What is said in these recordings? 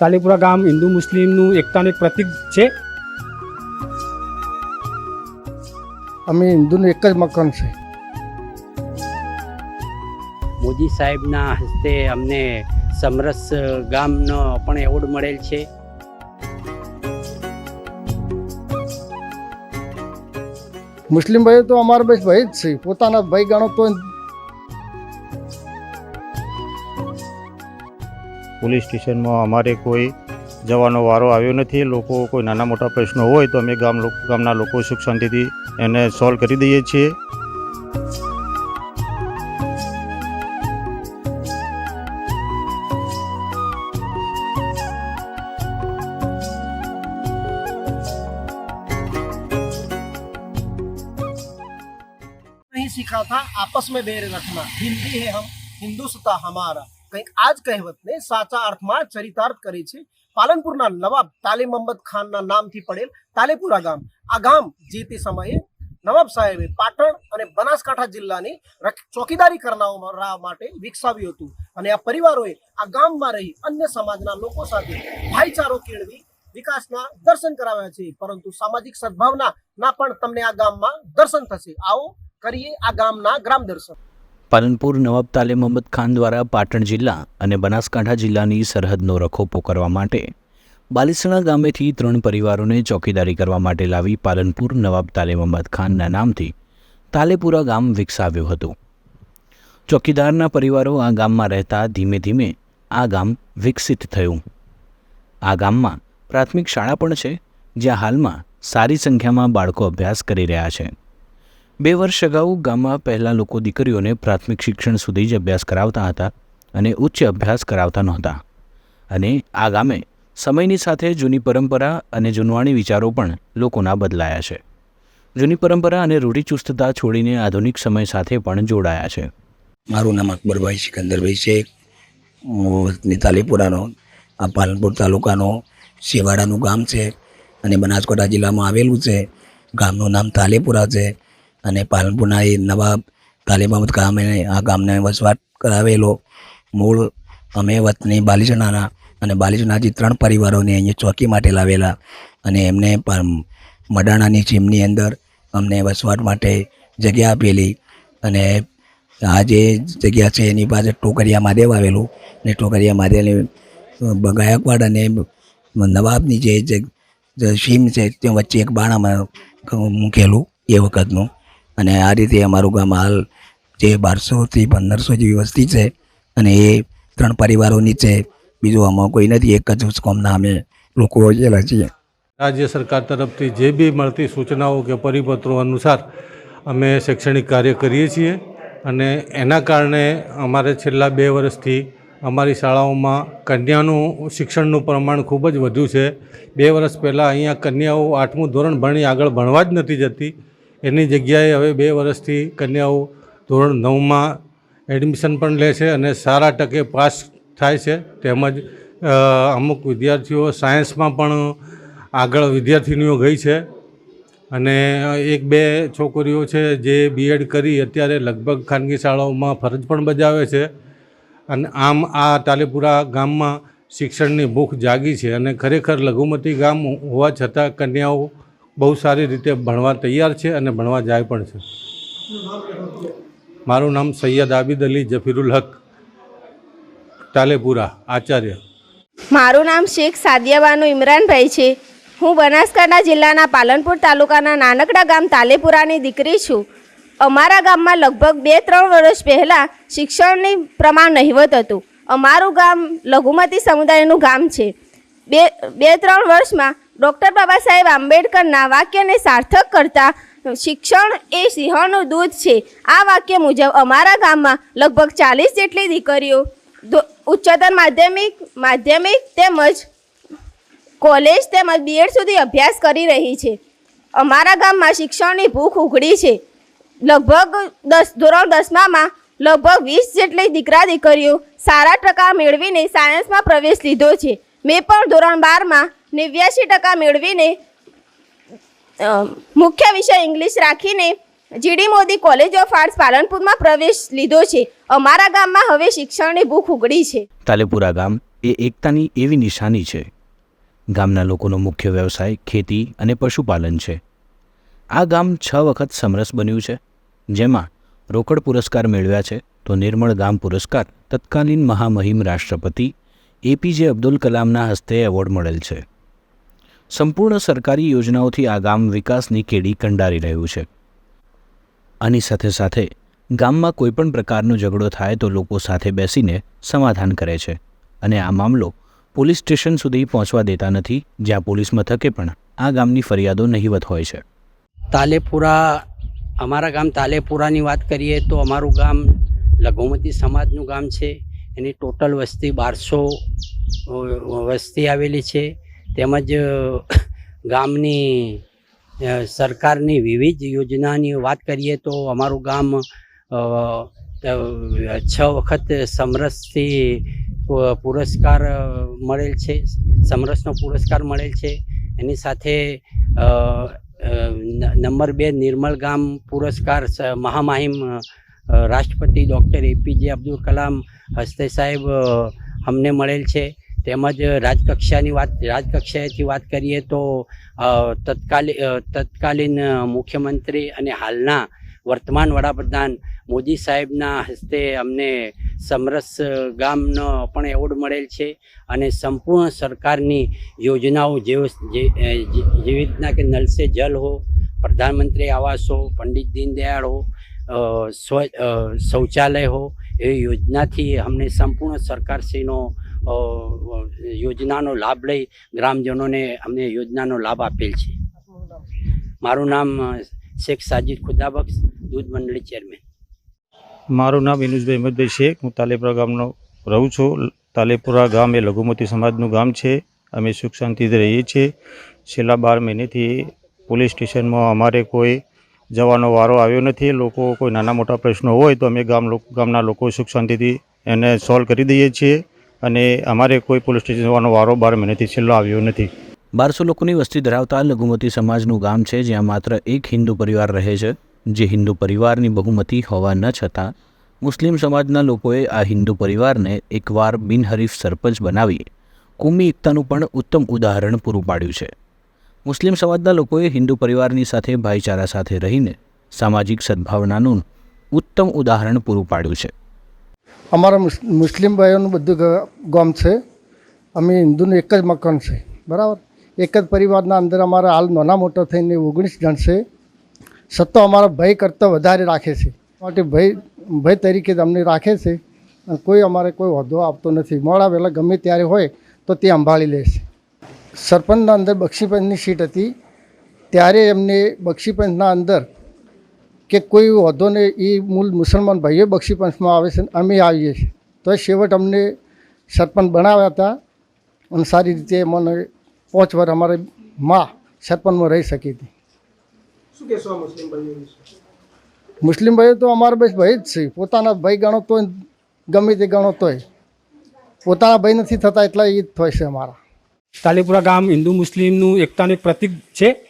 તાલીપુરા ગામ હિન્દુ મુસ્લિમનું એકતાનું એક પ્રતિક છે. અમે હિન્દુનું એક જ મકાન છે. મોદી સાહેબના હસ્તે અમને સમરસ ગામનો પણ એવોર્ડ મળેલ છે. મુસ્લિમ ભાઈ તો અમારા બસ ભાઈ જ છે. પોતાના ભાઈ ગણો તો પોલીસ સ્ટેશનમાં અમારે કોઈ જવાનો વારો આવ્યો નથી લોકો કોઈ નાના મોટા પ્રશ્નો હોય તો અમે ગામ લોકો ગામના લોકો સુખ શાંતિથી એને સોલ્વ કરી દઈએ છીએ नहीं सीखा था आपस में बैर रखना हिंदी है हम હિન્દુસ્તા હમારા કંઈક આ જ કહેવતને સાચા અર્થમાં ચરિતાર્થ કરે છે. પાલનપુરના નવાબ તાલીમ અહમદ ખાનના નામથી પડેલ તાલેપુરા ગામ. આ ગામ જે તે સમયે નવાબ સાહેબે પાટણ અને બનાસકાંઠા જિલ્લાની ચોકીદારી કરનારા માટે વિકસાવ્યું હતું. અને આ પરિવારોએ આ ગામમાં રહી અન્ય સમાજના લોકો સાથે ભાઈચારો કેળવી વિકાસના દર્શન કરાવ્યા છે. પરંતુ સામાજિક સદભાવના ના પણ તમને આ ગામમાં દર્શન થશે. આવો કરીએ આ ગામના ગ્રામ દર્શન. પાલનપુર નવાબ તાલીમ અહમદ ખાન દ્વારા પાટણ જિલ્લા અને બનાસકાંઠા જિલ્લાની સરહદનો રખોપો કરવા માટે બાલિસણા ગામેથી ત્રણ પરિવારોને ચોકીદારી કરવા માટે લાવી પાલનપુર નવાબ તાલીમ અહમદ ખાનના નામથી તાલેપુરા ગામ વિકસાવ્યું હતું. ચોકીદારના પરિવારો આ ગામમાં રહેતા ધીમે ધીમે આ ગામ વિકસિત થયું. આ ગામમાં પ્રાથમિક શાળા પણ છે, જ્યાં હાલમાં સારી સંખ્યામાં બાળકો અભ્યાસ કરી રહ્યા છે. બે વર્ષ અગાઉ ગામમાં પહેલાં લોકો દીકરીઓને પ્રાથમિક શિક્ષણ સુધી જ અભ્યાસ કરાવતા હતા અને ઉચ્ચ અભ્યાસ કરાવતા નહોતા. અને આ ગામે સમયની સાથે જૂની પરંપરા અને જૂનવાણી વિચારો પણ લોકોના બદલાયા છે. જૂની પરંપરા અને રૂઢિચુસ્તતા છોડીને આધુનિક સમય સાથે પણ જોડાયા છે. મારું નામ અકબરભાઈ સિકંદરભાઈ છે. હું તાલીપુરાનો આ પાલનપુર તાલુકાનો શિવાડાનું ગામ છે અને બનાસકાંઠા જિલ્લામાં આવેલું છે. ગામનું નામ તાલીપુરા છે. અને પાલનપુરના એ નવાબ તાલીમ અહમદ ગામે આ ગામને વસવાટ કરાવેલો. મૂળ અમે વતની બાલીસણાના અને બાલીસણાથી ત્રણ પરિવારોને અહીંયા ચોકી માટે લાવેલા અને એમને મડાણાની જીમની અંદર અમને વસવાટ માટે જગ્યા આપેલી અને આ જે જગ્યા છે એની પાસે ટોકરિયા મહાદેવ આવેલું ને ટોકરિયા મહાદેવની ગાયકવાડ અને નવાબની જે સીમ છે તે વચ્ચે એક બાણામાં મૂકેલું એ વખતનું. અને આ રીતે અમારું ગામ હાલ જે બારસોથી પંદરસો જેવી વસ્તી છે અને એ ત્રણ પરિવારોની છે બીજું આમાં કોઈ નથી, એક જ કોમના અમે લોકો વસેલા છીએ. રાજ્ય સરકાર તરફથી જે બી મળતી સૂચનાઓ કે પરિપત્રો અનુસાર અમે શૈક્ષણિક કાર્ય કરીએ છીએ અને એના કારણે અમારે છેલ્લા બે વર્ષથી અમારી શાળાઓમાં કન્યાનું શિક્ષણનું પ્રમાણ ખૂબ જ વધ્યું છે. બે વર્ષ પહેલાં અહીંયા કન્યાઓ આઠમું ધોરણ ભણી આગળ ભણવા જ નથી જતી. એની જગ્યાએ હવે બે વર્ષથી કન્યાઓ ધોરણ નવમાં એડમિશન પણ લે છે અને સારા ટકે પાસ થાય છે. તેમજ અમુક વિદ્યાર્થીઓ સાયન્સમાં પણ આગળ વિદ્યાર્થીનીઓ ગઈ છે. અને એક બે છોકરીઓ છે જે બીએડ કરી અત્યારે લગભગ ખાનગી શાળાઓમાં ફરજ પણ બજાવે છે. અને આમ આ તાલીપુરા ગામમાં શિક્ષણની ભૂખ જાગી છે અને ખરેખર લઘુમતી ગામ હોવા છતાં કન્યાઓ બહુ સારી રીતે ભણવા તૈયાર છે અને ભણવા જાય પણ છે. મારું નામ સૈયદ આબિદ અલી જફીરુલ હક, તાલેપુરા, આચાર્ય. મારું નામ શેખ સાદિયાબાનુ ઇમરાનભાઈ છે. હું બનાસકાંઠા જિલ્લાના પાલનપુર તાલુકાના નાનકડા ગામ તાલેપુરાની દીકરી છું. અમારા ગામમાં લગભગ બે ત્રણ વર્ષ પહેલાં શિક્ષણની પ્રમાણ નહિવત હતું. અમારું ગામ લઘુમતી સમુદાયનું ગામ છે. બે બે ત્રણ વર્ષમાં ડૉક્ટર બાબા સાહેબ આંબેડકરના વાક્યને સાર્થક કરતા શિક્ષણ એ સિંહણનું દૂધ છે. આ વાક્ય મુજબ અમારા ગામમાં લગભગ ચાલીસ જેટલી દીકરીઓ ઉચ્ચતર માધ્યમિક માધ્યમિક તેમજ કોલેજ તેમજ બીએડ સુધી અભ્યાસ કરી રહી છે. અમારા ગામમાં શિક્ષણની ભૂખ ઉઘડી છે. લગભગ દસ, ધોરણ દસમામાં લગભગ વીસ જેટલી દીકરા દીકરીઓ સારા ટકા મેળવીને સાયન્સમાં પ્રવેશ લીધો છે. મેં પણ ધોરણ બારમાં નેવ્યાસી ટકા મેળવીને મુખ્ય વિષય ઇંગ્લિશ રાખીને GD Modi college of arts પાલનપુરમાં પ્રવેશ લીધો છે. અમારા ગામમાં હવે શિક્ષણની ભૂખ ઉગડી છે. તાલેપુરા ગામ એ એકતાની એવી નિશાની છે. ગામના લોકોનો મુખ્ય વ્યવસાય ખેતી અને પશુપાલન છે. આ ગામ છ વખત સમરસ બન્યું છે. જેમાં રોકડ પુરસ્કાર મેળવ્યા છે તો નિર્મળ ગામ પુરસ્કાર તત્કાલીન મહામહિમ રાષ્ટ્રપતિ એપીજે અબ્દુલ કલામના હસ્તે એવોર્ડ મળેલ છે. સંપૂર્ણ સરકારી યોજનાઓથી આ ગામ વિકાસની કેડી કંડારી રહ્યું છે. આની સાથે સાથે ગામમાં કોઈપણ પ્રકારનો ઝઘડો થાય તો લોકો સાથે બેસીને સમાધાન કરે છે અને આ મામલો પોલીસ સ્ટેશન સુધી પહોંચવા દેતા નથી, જ્યાં પોલીસ મથકે પણ આ ગામની ફરિયાદો નહીવત હોય છે. તાલેપુરા, અમારા ગામ તાલેપુરાની વાત કરીએ તો અમારું ગામ લઘુમતી સમાજનું ગામ છે. એની ટોટલ વસ્તી બારસો વસ્તી આવેલી છે. તેમજ ગામની સરકારની વિવિધ યોજનાની વાત કરીએ તો અમારું ગામ છ વખત સમરસથી પુરસ્કાર મળેલ છે. સમરસનો પુરસ્કાર મળેલ છે. એની સાથે નંબર બે નિર્મળ ગામ પુરસ્કાર મહામહિમ રાષ્ટ્રપતિ ડૉક્ટર એપીજે અબ્દુલ કલામ હસ્તે સાહેબ અમને મળેલ છે. તેમજ રાજકક્ષાની વાત, રાજકક્ષાએથી વાત કરીએ તો તત્કાલી તત્કાલીન મુખ્યમંત્રી અને હાલના વર્તમાન વડાપ્રધાન મોદી સાહેબના હસ્તે અમને સમરસ ગામનો પણ એવોર્ડ મળેલ છે અને સંપૂર્ણ સરકારની યોજનાઓ જેવો રીતના કે નલ સે જલ હો, પ્રધાનમંત્રી આવાસ હો, પંડિત દીનદયાળ હો સ્વ શૌચાલય હો, એવી યોજનાથી અમને સંપૂર્ણ સરકારશ્રીનો યોજનાનો લાભ લઈ ગ્રામજનોને અમને યોજનાનો લાભ આપેલ છે. મારું નામ શેખ સાજીદ ખુદાબક્ષ, દૂધ મંડળી ચેરમેન. મારું નામ ઇનુજભાઈ હિંમતભાઈ શેખ. હું તાલેપુરા ગામનો રહું છું. તાલેપુરા ગામ એ લઘુમતી સમાજનું ગામ છે. અમે સુખ શાંતિથી રહીએ છીએ. છેલ્લા બાર મહિનેથી પોલીસ સ્ટેશનમાં અમારે કોઈ જવાનો વારો આવ્યો નથી. લોકો કોઈ નાના મોટા પ્રશ્નો હોય તો અમે ગામ ગામના લોકો સુખ શાંતિથી એને સોલ્વ કરી દઈએ છીએ. અને અમારે કોઈ પોલીસ સ્ટેશન જવાનો વારો બાર મહિનેથી છેલ્લો આવ્યો નથી. બારસો લોકોની વસ્તી ધરાવતા લઘુમતી સમાજનું ગામ છે, જ્યાં માત્ર એક હિન્દુ પરિવાર રહે છે. જે હિન્દુ પરિવારની બહુમતી હોવા ન છતાં, મુસ્લિમ સમાજના લોકોએ આ હિન્દુ પરિવારને એકવાર બિનહરીફ સરપંચ બનાવી, કુમી એકતાનું પણ ઉત્તમ ઉદાહરણ પૂરું પાડ્યું છે. મુસ્લિમ સમાજના લોકોએ હિન્દુ પરિવારની સાથે ભાઈચારા સાથે રહીને સામાજિક સદ્ભાવનાનું ઉત્તમ ઉદાહરણ પૂરું પાડ્યું છે. અમારા મુસ્લિમ ભાઈઓનું બધું ગામ છે. અમે હિન્દુનું એક જ મકાન છે. બરાબર? એક જ પરિવારના અંદર અમારા હાલ નાના મોટા થઈને ઓગણીસ જણ છે. સત્તો અમારા ભાઈ કરતાં વધારે રાખે છે. માટે ભાઈ ભાઈ તરીકે જ અમને રાખે છે. કોઈ અમારે કોઈ હોદ્દો આપતો નથી. મોડા વહેલા ગમે ત્યારે હોય તો તે સંભાળી લે છે. સરપંચના અંદર બક્ષીપંચની સીટ હતી. ત્યારે એમને બક્ષીપંચના અંદર કે કોઈ હોદ્દો ને એ મૂળ મુસલમાન ભાઈઓ બક્ષીપંચમાં આવે છે અમે આવીએ છીએ. તો છેવટ અમને સરપંચ બનાવ્યા હતા અને સારી રીતે મને પાંચ વાર અમારે માં સરપંચમાં રહી શકી હતી. મુસ્લિમ ભાઈઓ તો અમારા બસ ભાઈ જ છે. પોતાના ભાઈ ગણો તોય ગમે તે ગણો તોય. પોતાના ભાઈ નથી થતા એટલા એ જ થાય છે અમારા. તાલીપુરા ગામ હિન્દુ મુસ્લિમનું એકતાનું એક પ્રતિક છે.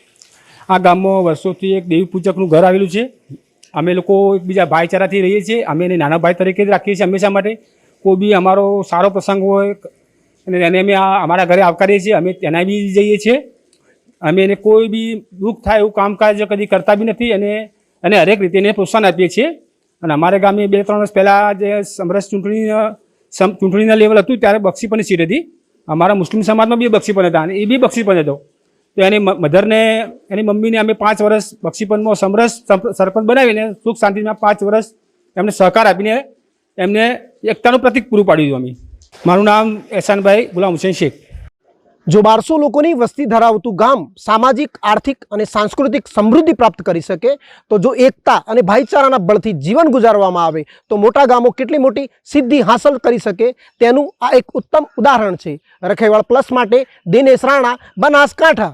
આ ગામમાં વર્ષોથી એક દેવી પૂજકનું ઘર આવેલું છે. અમે લોકો એકબીજા ભાઈચારાથી રહીએ છીએ. અમે એને નાના ભાઈ તરીકે જ રાખીએ છીએ હંમેશા માટે. કોઈ બી અમારો સારો પ્રસંગ હોય અને એને અમે આ અમારા ઘરે આવકારીએ છીએ. અમે તેના બી જઈએ છીએ. અમે એને કોઈ બી દુઃખ થાય એવું કામકાજ કદી કરતા બી નથી અને અને હરેક રીતે એને પ્રોત્સાહન આપીએ છીએ. અને અમારા ગામે બે ત્રણ વર્ષ પહેલાં જે સમરસ ચૂંટણી ચૂંટણીના લેવલ હતું ત્યારે બક્ષીપણની સીટ હતી અમારા મુસ્લિમ સમાજમાં બી બક્ષીપણ હતા અને એ બી બક્ષીપણ હતો. તો એની મધરને, એની મમ્મીને અમે પાંચ વર્ષ બક્ષીપનમાં સમરસ સરપંચ બનાવીને સુખ શાંતિમાં પાંચ વર્ષ એમને સહકાર આપીને એમને એકતાનું પ્રતિક પૂરું પાડ્યું અમે. મારું નામ એહસાનભાઈ ગુલામ હુસેન શેખ. જો બારસો લોકોની વસ્તી ધરાવતું ગામ સામાજિક, આર્થિક અને સાંસ્કૃતિક સમૃદ્ધિ પ્રાપ્ત કરી શકે, તો જો એકતા અને ભાઈચારાના બળથી જીવન ગુજારવામાં આવે, તો મોટા ગામો કેટલી મોટી સિદ્ધિ હાંસલ કરી શકે, તેનું આ એક ઉત્તમ ઉદાહરણ છે. રખેવાળ પ્લસ માટે દિનેશ રાણા, બનાસકાંઠા.